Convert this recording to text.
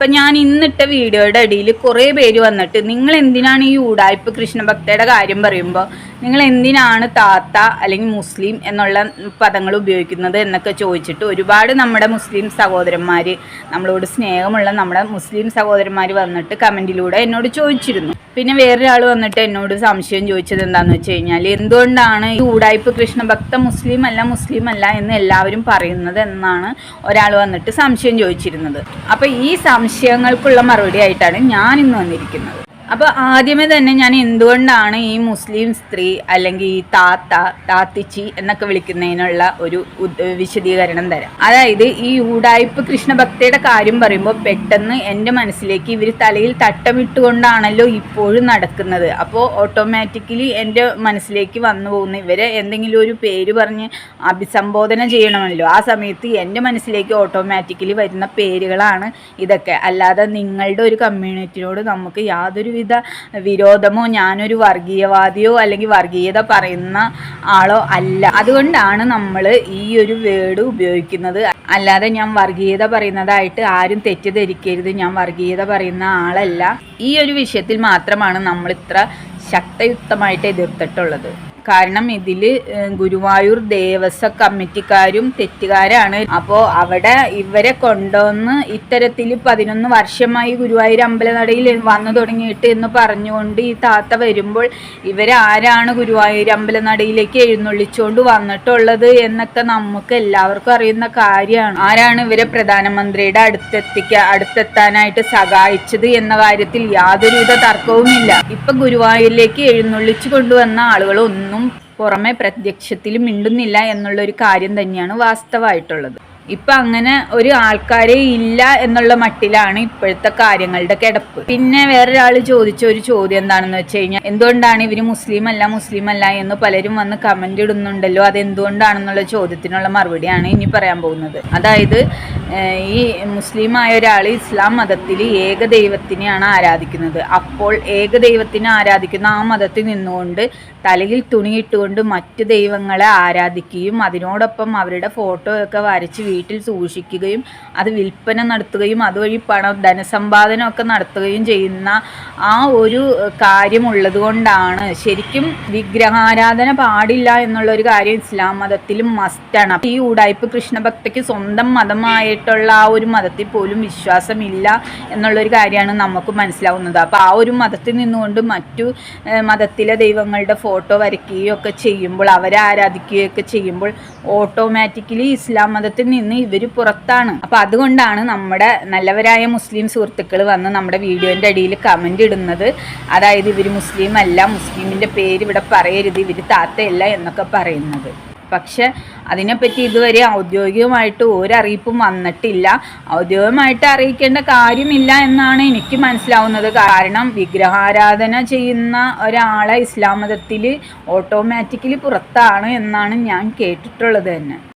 ഇപ്പൊ ഞാൻ ഇന്നിട്ട വീഡിയോയുടെ അടിയിൽ കുറേ പേര് വന്നിട്ട് നിങ്ങൾ എന്തിനാണ് ഈ ഊടായ്പ കൃഷ്ണഭക്തയുടെ കാര്യം പറയുമ്പോൾ നിങ്ങൾ എന്തിനാണ് താത്ത അല്ലെങ്കിൽ മുസ്ലിം എന്നുള്ള പദങ്ങൾ ഉപയോഗിക്കുന്നത് എന്നൊക്കെ ചോദിച്ചിട്ട് ഒരുപാട് നമ്മുടെ മുസ്ലിം സഹോദരന്മാർ നമ്മളോട് സ്നേഹമുള്ള നമ്മുടെ മുസ്ലിം സഹോദരന്മാർ വന്നിട്ട് കമന്റിലൂടെ എന്നോട് ചോദിച്ചിരുന്നു. പിന്നെ വേറൊരാൾ വന്നിട്ട് എന്നോട് സംശയം ചോദിച്ചത് എന്താണെന്ന് വെച്ച് കഴിഞ്ഞാൽ എന്തുകൊണ്ടാണ് ഈ ഊടായ്പ കൃഷ്ണഭക്ത മുസ്ലിം അല്ല മുസ്ലിം അല്ല എന്ന് എല്ലാവരും പറയുന്നത് എന്നാണ് ഒരാൾ വന്നിട്ട് സംശയം ചോദിച്ചിരുന്നത്. അപ്പോൾ ഈ സംശയങ്ങൾക്കുള്ള മറുപടി ആയിട്ടാണ് ഞാൻ ഇന്ന് വന്നിരിക്കുന്നത്. അപ്പോൾ ആദ്യമേ തന്നെ ഞാൻ എന്തുകൊണ്ടാണ് ഈ മുസ്ലിം സ്ത്രീ അല്ലെങ്കിൽ ഈ താത്ത താത്തിച്ചി എന്നൊക്കെ വിളിക്കുന്നതിനുള്ള ഒരു വിശദീകരണം തരാം. അതായത് ഈ ഊടായ്പ കൃഷ്ണഭക്തയുടെ കാര്യം പറയുമ്പോൾ പെട്ടെന്ന് എന്റെ മനസ്സിലേക്ക് ഇവർ തലയിൽ തട്ടമിട്ടുകൊണ്ടാണല്ലോ ഇപ്പോഴും നടക്കുന്നത്. അപ്പോൾ ഓട്ടോമാറ്റിക്കലി എന്റെ മനസ്സിലേക്ക് വന്നു പോകുന്ന ഇവരെ എന്തെങ്കിലും ഒരു പേര് പറഞ്ഞ് അഭിസംബോധന ചെയ്യണമല്ലോ. ആ സമയത്ത് എന്റെ മനസ്സിലേക്ക് ഓട്ടോമാറ്റിക്കലി വരുന്ന പേരുകളാണ് ഇതൊക്കെ. അല്ലാതെ നിങ്ങളുടെ ഒരു കമ്മ്യൂണിറ്റിയോട് നമുക്ക് യാതൊരുവിധ വിരോധമോ ഞാനൊരു വർഗീയവാദിയോ അല്ലെങ്കിൽ വർഗീയത പറയുന്ന ആളോ അല്ല. അതുകൊണ്ടാണ് നമ്മൾ ഈ ഒരു വേർഡ് ഉപയോഗിക്കുന്നത്. അല്ലാതെ ഞാൻ വർഗീയത പറയുന്നതായിട്ട് ആരും തെറ്റിദ്ധരിക്കരുത്. ഞാൻ വർഗീയത പറയുന്ന ആളല്ല. ഈ ഒരു വിഷയത്തിൽ മാത്രമാണ് നമ്മൾ ഇത്ര ശക്തയുക്തമായിട്ട് എതിർത്തിട്ടുള്ളത്. കാരണം ഇതിൽ ഗുരുവായൂർ ദേവസ്വ കമ്മിറ്റിക്കാരും തെറ്റുകാരാണ്. അപ്പോൾ അവിടെ ഇവരെ കൊണ്ടുവന്ന് ഇത്തരത്തിൽ പതിനൊന്ന് വർഷമായി ഗുരുവായൂർ അമ്പലനടയിൽ വന്നു തുടങ്ങിയിട്ട് എന്ന് പറഞ്ഞുകൊണ്ട് ഈ താത്ത വരുമ്പോൾ ഇവരാരാണ് ഗുരുവായൂർ അമ്പലനടയിലേക്ക് എഴുന്നള്ളിച്ചുകൊണ്ട് വന്നിട്ടുള്ളത് എന്നൊക്കെ നമുക്ക് എല്ലാവർക്കും അറിയുന്ന കാര്യമാണ്. ആരാണ് ഇവരെ പ്രധാനമന്ത്രിയുടെ അടുത്തെത്തിക്ക അടുത്തെത്താനായിട്ട് സഹായിച്ചത് എന്ന കാര്യത്തിൽ യാതൊരുവിധ തർക്കവുമില്ല. ഇപ്പൊ ഗുരുവായൂരിലേക്ക് എഴുന്നള്ളിച്ചു കൊണ്ടുവന്ന ആളുകളൊന്നും പുറമെ പ്രത്യക്ഷത്തിൽ മിണ്ടുന്നില്ല എന്നുള്ള ഒരു കാര്യം തന്നെയാണ് വാസ്തവമായിട്ടുള്ളത് ഇപ്പൊ അങ്ങനെ ഒരു ആൾക്കാരെ ഇല്ല എന്നുള്ള മട്ടിലാണ് ഇപ്പോഴത്തെ കാര്യങ്ങളുടെ കിടപ്പ്. പിന്നെ വേറൊരാൾ ചോദിച്ച ഒരു ചോദ്യം എന്താണെന്ന് വെച്ച് കഴിഞ്ഞാൽ എന്തുകൊണ്ടാണ് ഇവർ മുസ്ലിം അല്ല മുസ്ലിം അല്ല എന്ന് പലരും വന്ന് കമന്റ് ഇടുന്നുണ്ടല്ലോ അത് എന്തുകൊണ്ടാണെന്നുള്ള ചോദ്യത്തിനുള്ള മറുപടിയാണ് ഇനി പറയാൻ പോകുന്നത്. അതായത് ഈ മുസ്ലിമായ ഒരാൾ ഇസ്ലാം മതത്തിൽ ഏകദൈവത്തിനെയാണ് ആരാധിക്കുന്നത്. അപ്പോൾ ഏകദൈവത്തിനെ ആരാധിക്കുന്ന ആ മതത്തിൽ നിന്നുകൊണ്ട് തലയിൽ തുണിയിട്ടുകൊണ്ട് മറ്റ് ദൈവങ്ങളെ ആരാധിക്കുകയും അതിനോടൊപ്പം അവരുടെ ഫോട്ടോയൊക്കെ വരച്ച് വീട്ടിൽ സൂക്ഷിക്കുകയും അത് വിൽപ്പന നടത്തുകയും അതുവഴി പണം ധനസമ്പാദനമൊക്കെ നടത്തുകയും ചെയ്യുന്ന ആ ഒരു കാര്യമുള്ളത് കൊണ്ടാണ് ശരിക്കും വിഗ്രഹാരാധന പാടില്ല എന്നുള്ളൊരു കാര്യം ഇസ്ലാം മതത്തിലും മസ്റ്റാണ് ഈ ഉടായ്പ കൃഷ്ണഭക്തയ്ക്ക് സ്വന്തം മതമായിട്ടുള്ള ആ ഒരു മതത്തിൽ പോലും വിശ്വാസമില്ല എന്നുള്ളൊരു കാര്യമാണ് നമുക്ക് മനസ്സിലാവുന്നത്. അപ്പോൾ ആ ഒരു മതത്തിൽ നിന്നുകൊണ്ട് മറ്റു മതത്തിലെ ദൈവങ്ങളുടെ ഫോട്ടോ വരയ്ക്കുകയോ ഒക്കെ ചെയ്യുമ്പോൾ അവരെ ആരാധിക്കുകയൊക്കെ ചെയ്യുമ്പോൾ ഓട്ടോമാറ്റിക്കലി ഇസ്ലാം മതത്തിൽ നിന്ന് ഇവർ പുറത്താണ്. അപ്പോൾ അതുകൊണ്ടാണ് നമ്മുടെ നല്ലവരായ മുസ്ലിം സുഹൃത്തുക്കൾ വന്ന് നമ്മുടെ വീഡിയോന്റെ അടിയിൽ കമന്റ് ഇടുന്നത്. അതായത് ഇവർ മുസ്ലിം അല്ല മുസ്ലിമിന്റെ പേര് ഇവിടെ പറയരുത് ഇവർ താത്തയല്ല എന്നൊക്കെ പറയുന്നത്. പക്ഷെ അതിനെപ്പറ്റി ഇതുവരെ ഔദ്യോഗികമായിട്ട് ഒരറിയിപ്പും വന്നിട്ടില്ല. ഔദ്യോഗികമായിട്ട് അറിയിക്കേണ്ട കാര്യമില്ല എന്നാണ് എനിക്ക് മനസ്സിലാവുന്നത്. കാരണം വിഗ്രഹാരാധന ചെയ്യുന്ന ഒരാളെ ഇസ്ലാം മതത്തിൽ ഓട്ടോമാറ്റിക്കലി പുറത്താണ് എന്നാണ് ഞാൻ കേട്ടിട്ടുള്ളത് തന്നെ.